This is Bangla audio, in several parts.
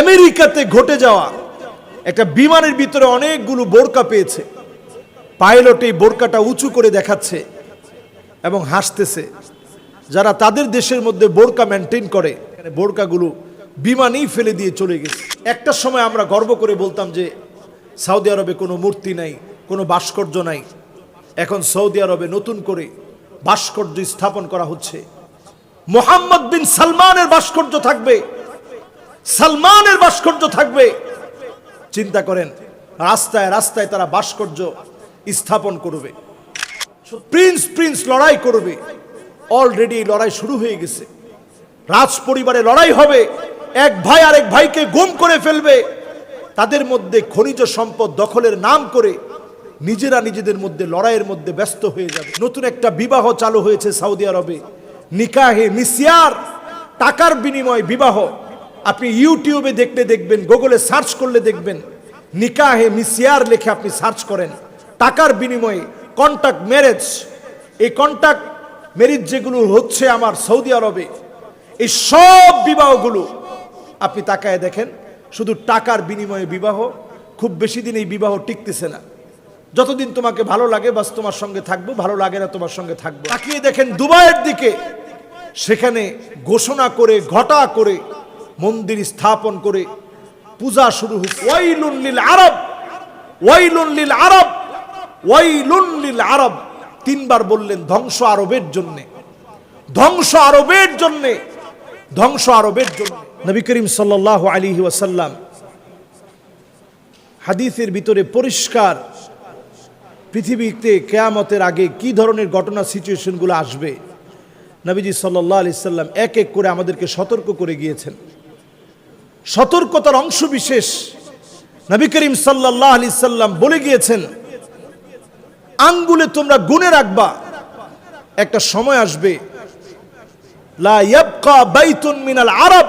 আমেরিকাতে ঘটে যাওয়া একটা বিমানের ভিতরে অনেকগুলো বোরকা পেয়েছে। পাইলট এই বোরকাটা উঁচু করে দেখাচ্ছে এবং হাসতেছে। যারা তাদের দেশের মধ্যে বোরকা মেনটেন করে বোরকাগুলো বিমানেই ফেলে দিয়ে চলে গেছে। একটা সময় আমরা গর্ব করে বলতাম যে সৌদি আরবে কোনো মূর্তি নাই, কোনো ভাস্কর্য নাই। এখন সৌদি আরবে নতুন করে ভাস্কর্য স্থাপন করা হচ্ছে। মোহাম্মদ বিন সালমানের ভাস্কর্য থাকবে। সালমানের ভাস্কর্য থাকবে। চিন্তা করেন, রাস্তায় রাস্তায় তারা ভাস্কর্য স্থাপন করবে। প্রিন্স প্রিন্স লড়াই করবে। অলরেডি লড়াই শুরু হয়ে গেছে। রাজ পরিবারে লড়াই হবে। এক ভাই আরেক ভাইকে গুম করে ফেলবে। তাদের মধ্যে খনিজ সম্পদ দখলের নাম করে নিজেরা নিজেদের মধ্যে লড়াইয়ের মধ্যে ব্যস্ত হয়ে যাবে। নতুন একটা বিবাহ চালু হয়েছে সৌদি আরবে। নিকাহে মিসিয়ার টাকার বিনিময় বিবাহ। আপনি ইউটিউবে দেখলে দেখবেন গুগলে সার্চ করলে দেখবেন, নিকাহে মিসিয়ার লেখে আপনি সার্চ করেন। টাকার বিনিময়ে কন্টাক্ট ম্যারেজ এই কন্টাক্ট ম্যারেজ যেগুলো হচ্ছে আমার সৌদি আরবে, এই সব বিবাহগুলো আপনি তাকায় দেখেন, শুধু টাকার বিনিময়ে বিবাহ, খুব বেশি দিন এই বিবাহ টিকতেছে না। যতদিন তোমাকে ভালো লাগে, বাস তোমার সঙ্গে থাকব, ভালো লাগে না তোমার সঙ্গে থাকব। তাকিয়ে দেখেন দুবাইয়ের দিকে, সেখানে ঘোষণা করে, ঘটা করে মন্দির স্থাপন করে পূজা শুরু হয়েছে। ওয়াইলুন লিল আরব, ওয়াইলুন লিল আরব, ওয়াইলুন লিল আরব। তিনবার বললেন ধ্বংস আরবের জন্যে, ধ্বংস আরবের জন্যে, ধ্বংস আরবের জন্য। নবী করিম সাল্লাল্লাহু আলাইহি ওয়াসাল্লাম হাদিসের ভিতরে পরিষ্কার পৃথিবীতে কেয়ামতের আগে কি ধরনের ঘটনা সিচুয়েশনগুলো আসবে? নবীজি সাল্লাহ আলি সাল্লাম এক এক করে আমাদেরকে সতর্ক করে গিয়েছেন। সতর্কতার অংশ বিশেষ। নবী করিম সাল্লাহ আলি সাল্লাম বলে গিয়েছেন, আঙ্গুলে তোমরা গুনে রাখবা, একটা সময় আসবে মিনাল আরব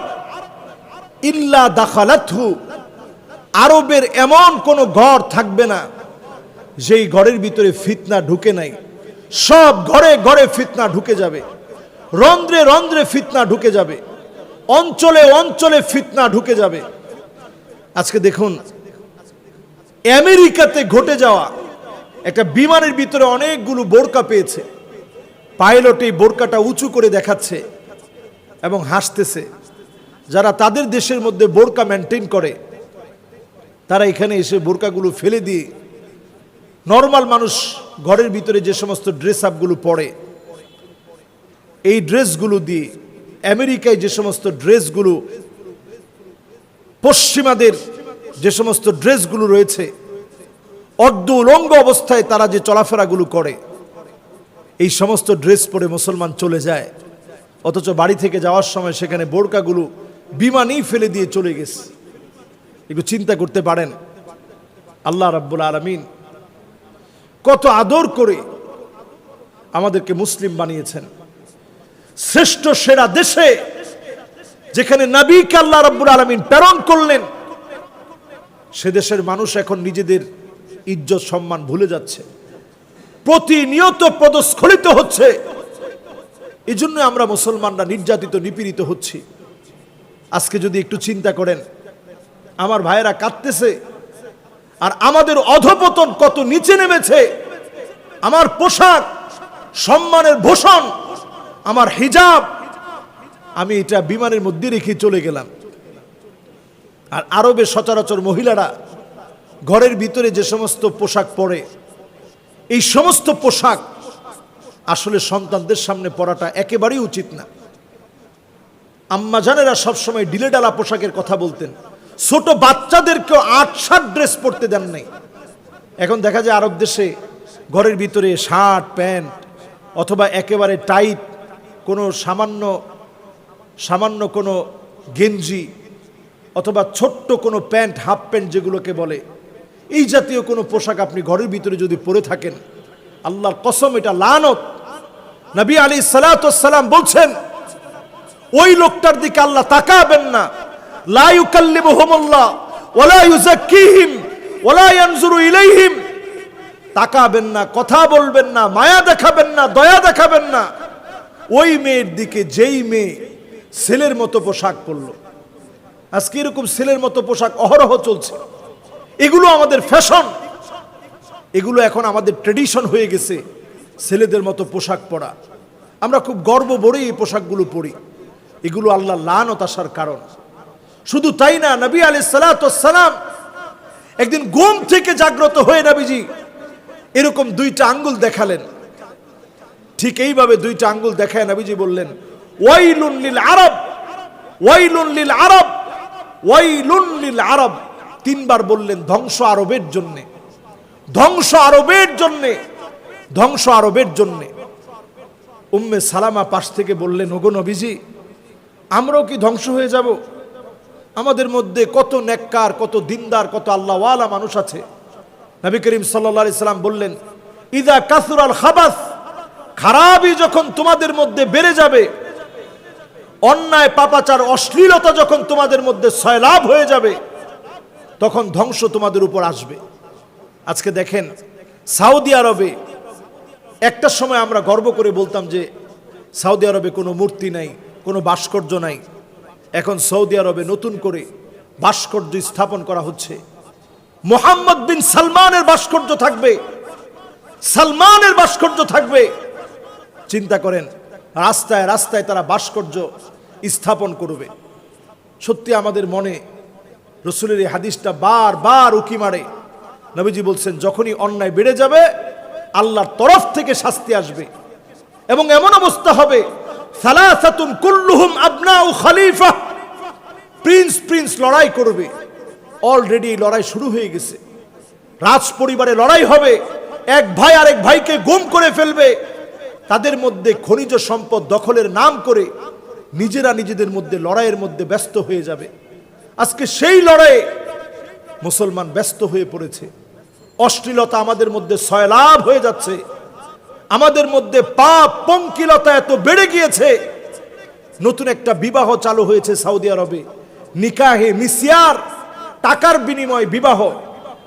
ইল্লা দাখালাতহু। আরবের এমন কোনো ঘর থাকবে না, যেই ঘরের ভিতরে ফিতনা ঢুকে নাই। সব ঘরে ঘরে ফিতনা ঢুকে যাবে, রন্ধ্রে রন্ধ্রে ফিতনা ঢুকে যাবে। অঞ্চলে অঞ্চলে ফিতনা ঢুকে যাবে। আজকে দেখুন, আমেরিকাতে ঘটে যাওয়া একটা বিমানের ভিতরে অনেকগুলো বোরকা পেয়েছে। পাইলট এই বোরকাটা উঁচু করে দেখাচ্ছে এবং হাসতেছে। যারা তাদের দেশের মধ্যে বোরকা মেনটেন করে, তারা এখানে এসে বোরকাগুলো ফেলে দিয়ে নর্মাল মানুষ ঘরের ভিতরে যে সমস্ত ড্রেস আপগুলো পরে, এই ড্রেসগুলো দিয়ে আমেরিকায় যে সমস্ত ড্রেসগুলো, পশ্চিমাদের যে সমস্ত ড্রেসগুলো রয়েছে, অর্ধ উলঙ্গ অবস্থায় তারা যে চলাফেরাগুলো করে, এই সমস্ত ড্রেস পরে মুসলমান চলে যায়। অথচ বাড়ি থেকে যাওয়ার সময় সেখানে বোরকাগুলো বিমানেই ফেলে দিয়ে চলে গেছে। একটু চিন্তা করতে পারেন। আল্লাহ রাব্বুল আলমিন কত আদর করে আমাদেরকে মুসলিম বানিয়েছেন। শ্রেষ্ঠ সেরা দেশে, যেখানে নবীকে আল্লাহ রাব্বুল আলমিন প্রেরণ করলেন, সে দেশের মানুষ এখন নিজেদের ইজ্জত, সম্মান ভুলে যাচ্ছে। প্রতিনিয়ত পদস্খলিত হচ্ছে। এই জন্য আমরা মুসলমানরা নির্যাতিত, নিপীড়িত হচ্ছি। আজকে যদি একটু চিন্তা করেন, আমার ভাইয়েরা কাঁদতেছে, আর আমাদের অধপতন কত নিচে নেমেছে, আমার পোশাক, সম্মানের ভূষণ আমার হিজাব। আমি এটা বিমানের মধ্যে রেখে চলে গেলাম। আর আরবে সচরাচর মহিলারা ঘরের ভিতরে যে সমস্ত পোশাক পরে, এই সমস্ত পোশাক আসলে সন্তানদের সামনে পরাটা একেবারেই উচিত না। আম্মাজানেরা সবসময় ডিলেডালা পোশাকের কথা বলতেন। ছোট বাচ্চাদেরকেও আট সাত ড্রেস পরতে দেন নাই। এখন দেখা যায় আরব দেশে ঘরের ভিতরে শার্ট, প্যান্ট অথবা একেবারে টাইট কোনো সামান্য সামান্য কোনো গেঞ্জি অথবা ছোট্ট কোনো প্যান্ট, হাফ প্যান্ট যেগুলোকে বলে, এই জাতীয় কোনো পোশাক আপনি ঘরের ভিতরে যদি পরে থাকেন, আল্লাহর কসম এটা লানত। নবী আলী সালাতাম বলছেন, ওই লোকটার দিকে আল্লাহ তাকাবেন না। লা ইউকাল্লিমুহুমুল্লাহ ওয়ালা ইউযাক্কিহিম ওয়ালা ইয়ানজুরু ইলাইহিম। তাকাবেন না, কথা বলবেন না, মায়া দেখাবেন না, দয়া দেখাবেন না। ওই মেয়ের দিকে যেই মেয়ে ছেলের মতো পোশাক পরল। আজকে এরকম ছেলের মতো পোশাক অহরহ চলছে। এগুলো আমাদের ফ্যাশন এগুলো এখন আমাদের ট্রেডিশন হয়ে গেছে ছেলেদের মতো পোশাক পরা। আমরা খুব গর্ব ভরে এই পোশাকগুলো পরি। এগুলো আল্লাহ লানত আসার কারণ। শুধু তাই না, নবী আলি সালাম একদিন ঘুম থেকে জাগ্রত হয়ে নবীজি এরকম দুইটা আঙ্গুল দেখালেন। ঠিক এইভাবে দুইটা আঙ্গুল দেখায় নবীজি বললেন, ওয়াইলুন লিল আরব, ওয়াইলুন লিল আরব, ওয়াইলুন লিল আরব। তিনবার বললেন, ধ্বংস আরবের জন্যে, ধ্বংস আরবের জন্যে, ধ্বংস আরবের জন্যে। উম্মে সালামা পাশ থেকে বললেন, ওগো নবীজি, আমরাও কি ধ্বংস হয়ে যাব? আমাদের মধ্যে কত নেককার, কত দিনদার, কত আল্লাহওয়ালা মানুষ আছে। নবী করিম সাল্লা সাল্লাম বললেন, ইদা কাসুর আল খাবাস খারাপই যখন তোমাদের মধ্যে বেড়ে যাবে, অন্যায়, পাপাচার, অশ্লীলতা যখন তোমাদের মধ্যে সয়লাভ হয়ে যাবে, তখন ধ্বংস তোমাদের উপর আসবে। আজকে দেখেন সৌদি আরবে একটা সময় আমরা গর্ব করে বলতাম যে সৌদি আরবে কোনো মূর্তি নাই, কোনো ভাস্কর্য নাই। এখন সৌদি আরবে নতুন করে ভাস্কর্য স্থাপন করা হচ্ছে। মোহাম্মদ বিন সালমানের ভাস্কর্য থাকবে, সালমানের ভাস্কর্য থাকবে। চিন্তা করেন, রাস্তায় রাস্তায় তারা ভাস্কর্য স্থাপন করবে। সত্যি আমাদের মনে রসুলের এই হাদিসটা বার বার উকি মারে। নবীজি বলছেন, যখনই অন্যায় বেড়ে যাবে, আল্লাহর তরফ থেকে শাস্তি আসবে। এবং এমন অবস্থা হবে কুল্লুহুম খলিফা। প্রিন্স প্রিন্স লড়াই করবে। অলরেডি লড়াই শুরু হয়ে গেছে। রাজ পরিবারে লড়াই হবে। এক ভাই আরেক ভাইকে গুম করে ফেলবে। তাদের মধ্যে খনিজ সম্পদ দখলের নাম করে নিজেরা নিজেদের মধ্যে লড়াইয়ের মধ্যে ব্যস্ত হয়ে যাবে। আজকে সেই লড়াইয়ে মুসলমান ব্যস্ত হয়ে পড়েছে। অশ্লীলতা আমাদের মধ্যে সয়লাভ হয়ে যাচ্ছে। আমাদের মধ্যে পাপ পঙ্কিলতা এত বেড়ে গিয়েছে। নতুন একটা বিবাহ চালু হয়েছে সৌদি আরবে। নিকাহে মিসিয়ার টাকার বিনিময় বিবাহ।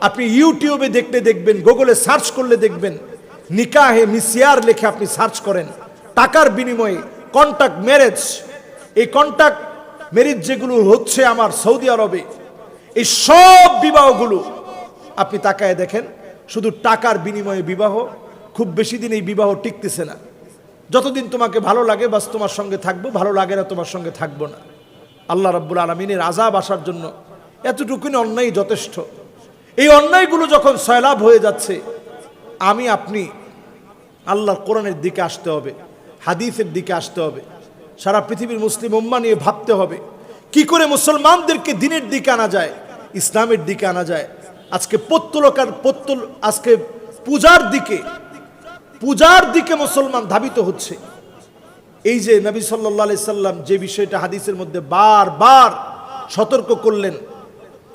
আপনি ইউটিউবে দেখতে দেখবেন, গুগলে সার্চ করলে দেখবেন নিকাহে মিসিয়ার লেখে আপনি সার্চ করেন, টাকার বিনিময়ে কন্টাক্ট ম্যারেজ এই কন্টাক্ট ম্যারেজ যেগুলো হচ্ছে আমার সৌদি আরবে, এই সব বিবাহগুলো আপনি তাকায় দেখেন, শুধু টাকার বিনিময়ে বিবাহ, খুব বেশি দিন এই বিবাহ টিকতেছে না। যতদিন তোমাকে ভালো লাগে, বাস তোমার সঙ্গে থাকব, ভালো লাগে না তোমার সঙ্গে থাকব না। আল্লাহ রাব্বুল আলমিনের আজাব আসার জন্য এতটুকুনি অন্যায় যথেষ্ট। এই অন্যায়গুলো যখন সয়লাভ হয়ে যাচ্ছে আমি, আপনি, আল্লাহর কোরআনের দিকে আসতে হবে, হাদিসের দিকে আসতে হবে, সারা পৃথিবীর মুসলিম উম্মা নিয়ে ভাবতে হবে, কি করে মুসলমানদেরকে দিনের দিকে আনা যায়, ইসলামের দিকে আনা যায়। আজকে পত্তলকার পত্তল আজকে পূজার দিকে পূজার দিকে মুসলমান ধাবিত হচ্ছে। এই যে নবী সাল্লাহ সাল্লাম যে বিষয়টা হাদিসের মধ্যে বারবার সতর্ক করলেন,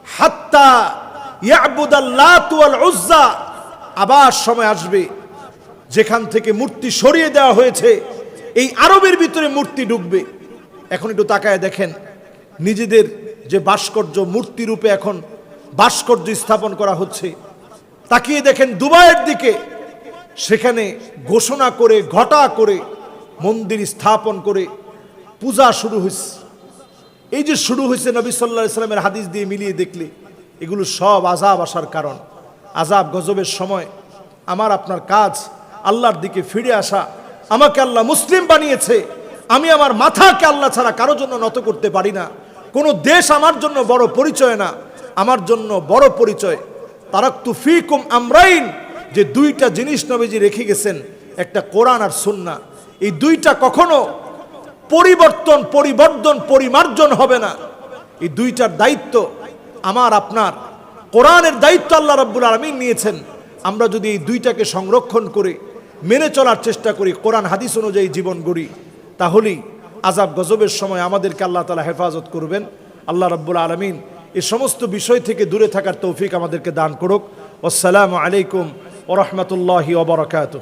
হাত্তা ইয়াবুদাল্লাতু আল উজ্জা আবার সময় আসবে যেখান থেকে মূর্তি সরিয়ে দেওয়া হয়েছে। এই আরবের ভিতরে মূর্তি ঢুকবে। এখন একটু তাকায় দেখেন, নিজেদের যে ভাস্কর্য, মূর্তি রূপে এখন ভাস্কর্য স্থাপন করা হচ্ছে। তাকিয়ে দেখেন দুবাইয়ের দিকে, সেখানে ঘোষণা করে, ঘটা করে, মন্দির স্থাপন করে পূজা শুরু হয়েছে এই যে শুরু হয়েছে নবী সাল্লা সাল্লামের হাদিস দিয়ে মিলিয়ে দেখলে, এগুলো সব আজাব আসার কারণ। আজাব গজবের সময় আমার আপনার কাজ আল্লাহর দিকে ফিরে আসা, আমাকে আল্লাহ মুসলিম বানিয়েছে, আমি আমার মাথাকে আল্লাহ ছাড়া কারও জন্য নত করতে পারি না। কোনো দেশ আমার জন্য বড় পরিচয় না, আমার জন্য বড় পরিচয়। তারাক্তু ফিকুম আমরাইন, যে দুইটা জিনিস নবীজি রেখে গেছেন, একটা কোরআন আর সুন্না। এই দুইটা কখনো পরিবর্তন পরিবর্তন পরিমার্জন হবে না। এই দুইটার দায়িত্ব আমার, আপনার। কোরআনের দায়িত্ব আল্লাহ রাব্বুল আলমিন নিয়েছেন। আমরা যদি এই দুইটাকে সংরক্ষণ করে, মেনে চলার চেষ্টা করি, কোরআন, হাদিস অনুযায়ী জীবন গড়ি, তাহলেই আজাব গজবের সময় আমাদেরকে আল্লাহ তালা হেফাজত করবেন। আল্লাহ রাব্বুল আলমিন এ সমস্ত বিষয় থেকে দূরে থাকার তৌফিক আমাদেরকে দান করুক। আসসালামু আলাইকুম ওরহমতুল্লাহি ওবরাকাত